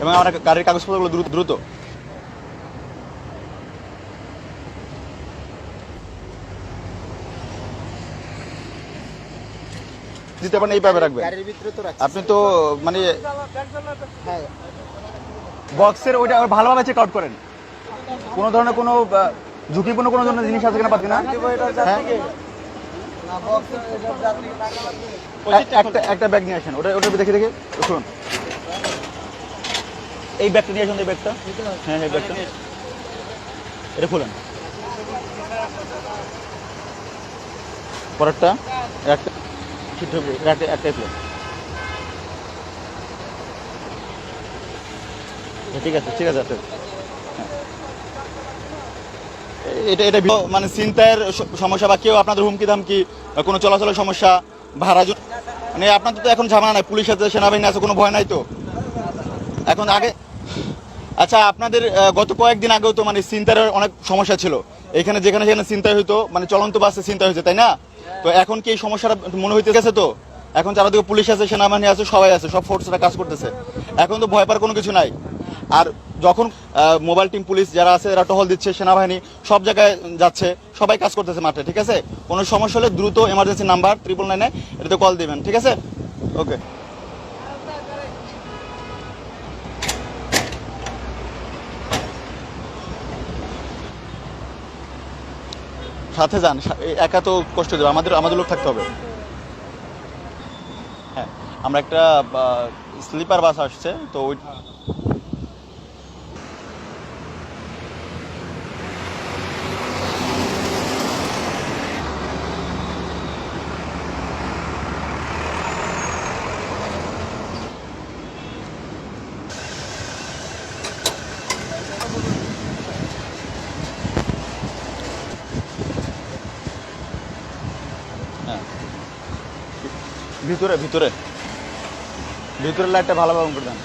এবং আমার গাড়ির কাগজপত্রগুলো দ্রুত দ্রুত। দিতে পারেন রাখবেন। ভিতরে তো রাখছি। আপনি তো মানে হ্যাঁ। বক্সের ওইটা ভালোভাবে চেক আউট করেন। কোনো ধরনের কোনো ঝুঁকিপূর্ণ কোনো ধরনের জিনিস আছে কিনা পাচ্ছি না হ্যাঁ? না বক্স এটার যাত্রী এক- একটা একটা ব্যাগ নিয়ে আসেন। ওটা ওটা দেখে দেখে। শুনুন। এই ব্যাগটা নিয়ে আসুন, এই ব্যাগটা হ্যাঁ হ্যাঁ ব্যাগটা এটা খুলেন। পরেরটা, একটা একটা একটাই প্লেট ঠিক আছে ঠিক আছে আছে। হ্যাঁ। এটা এটা মানে চিন্তায়ের সমস্যা বা কেউ আপনাদের হুমকি ধামকি কোনো চলাচলের সমস্যা ভাড়া মানে আপনাদের তো এখন ঝামেলা নাই, পুলিশ আছে, সেনাবাহিনী আছে, কোনো ভয় নাই তো? এখন আগে আচ্ছা আপনাদের গত কয়েকদিন আগেও তো মানে চিন্তার অনেক সমস্যা ছিল। এখানে যেখানে সেখানে চিন্তায় হইতো মানে চলন্ত বাসে চিন্তা হয়েছে তাই না? তো এখন কি এই সমস্যাটা মনে হইতে গেছে তো? এখন চারদিকে পুলিশ আছে, সেনাবাহিনী আছে, সবাই আছে, সব ফোর্সরা কাজ করতেছে। এখন তো ভয় পাওয়ার কোনো কিছু নাই। আর যখন মোবাইল টিম পুলিশ যারা আছে, এরা টহল দিচ্ছে, সেনাবাহিনী সব জায়গায় যাচ্ছে, সবাই কাজ করতেছে মাঠে, ঠিক আছে? কোনো সমস্যা হলে দ্রুত এমার্জেন্সি নাম্বার ট্রিপল নাইনে এটাতে কল দিবেন, ঠিক আছে? ওকে সাথে যান একা তো কষ্ট দেবে, আমাদের আমাদের লোক থাকতে হবে। হ্যাঁ আমরা একটা স্লিপার বাস আসছে, তো ওই ভিতরে ভিতরে। ভিতরে লাইটটা ভালোভাবে করে দেন।